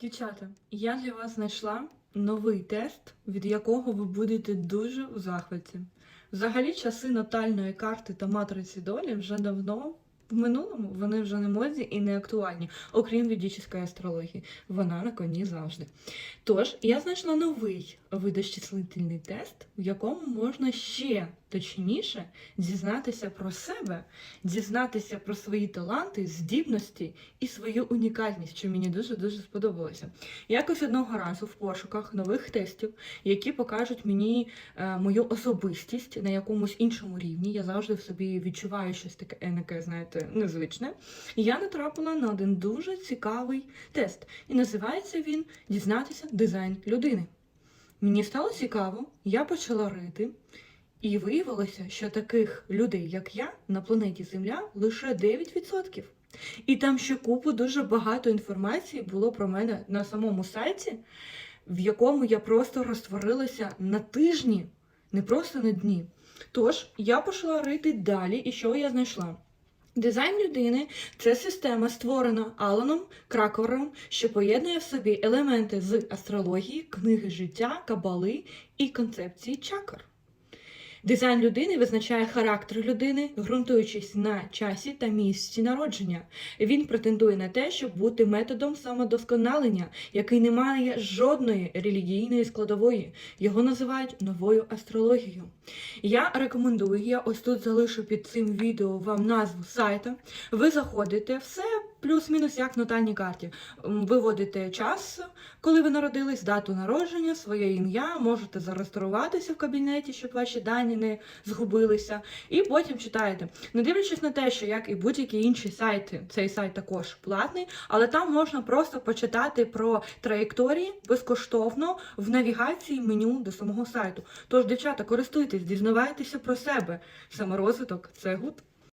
Дівчата, я для вас знайшла новий тест, від якого ви будете дуже у захваті. Взагалі, часи натальної карти та матриці долі вже давно в минулому вони вже не модні і не актуальні, окрім ведичної астрології. Вона на коні завжди. Тож, я знайшла новий видощислительний тест, в якому можна ще точніше дізнатися про себе, дізнатися про свої таланти, здібності і свою унікальність, що мені дуже дуже сподобалося. Якось одного разу в пошуках нових тестів, які покажуть мені е, мою особистість на якомусь іншому рівні. Я завжди в собі відчуваю щось таке, е, таке, незвичне. Я натрапила на один дуже цікавий тест. І називається він Дізнатися дизайн людини. Мені стало цікаво, я почала рити, і виявилося, що таких людей, як я, на планеті Земля лише 9%. І там ще купу дуже багато інформації було про мене на самому сайті, в якому я просто розтворилася на тижні, не просто на дні. Тож я пішла рити далі, і що я знайшла? Дизайн людини це система, створена Аланом Краковером, що поєднує в собі елементи з астрології, книги життя, кабали і концепції чакр. Дизайн людини визначає характер людини, ґрунтуючись на часі та місці народження. Він претендує на те, щоб бути методом самодосконалення, який не має жодної релігійної складової. Його називають новою астрологією. Я рекомендую, я ось тут залишу під цим відео вам назву сайта. Ви заходите, все плюс-мінус як в натальній карті. Виводите час, коли ви народились, дату народження, своє ім'я, можете зареєструватися в кабінеті, щоб ваші дані не згубилися. І потім читаєте. Не дивлячись на те, що як і будь-які інші сайти, цей сайт також платний, але там можна просто почитати про траєкторії безкоштовно в навігації меню до самого сайту. Тож, дівчата, користуйтесь, дізнавайтеся про себе. Саморозвиток це гуд.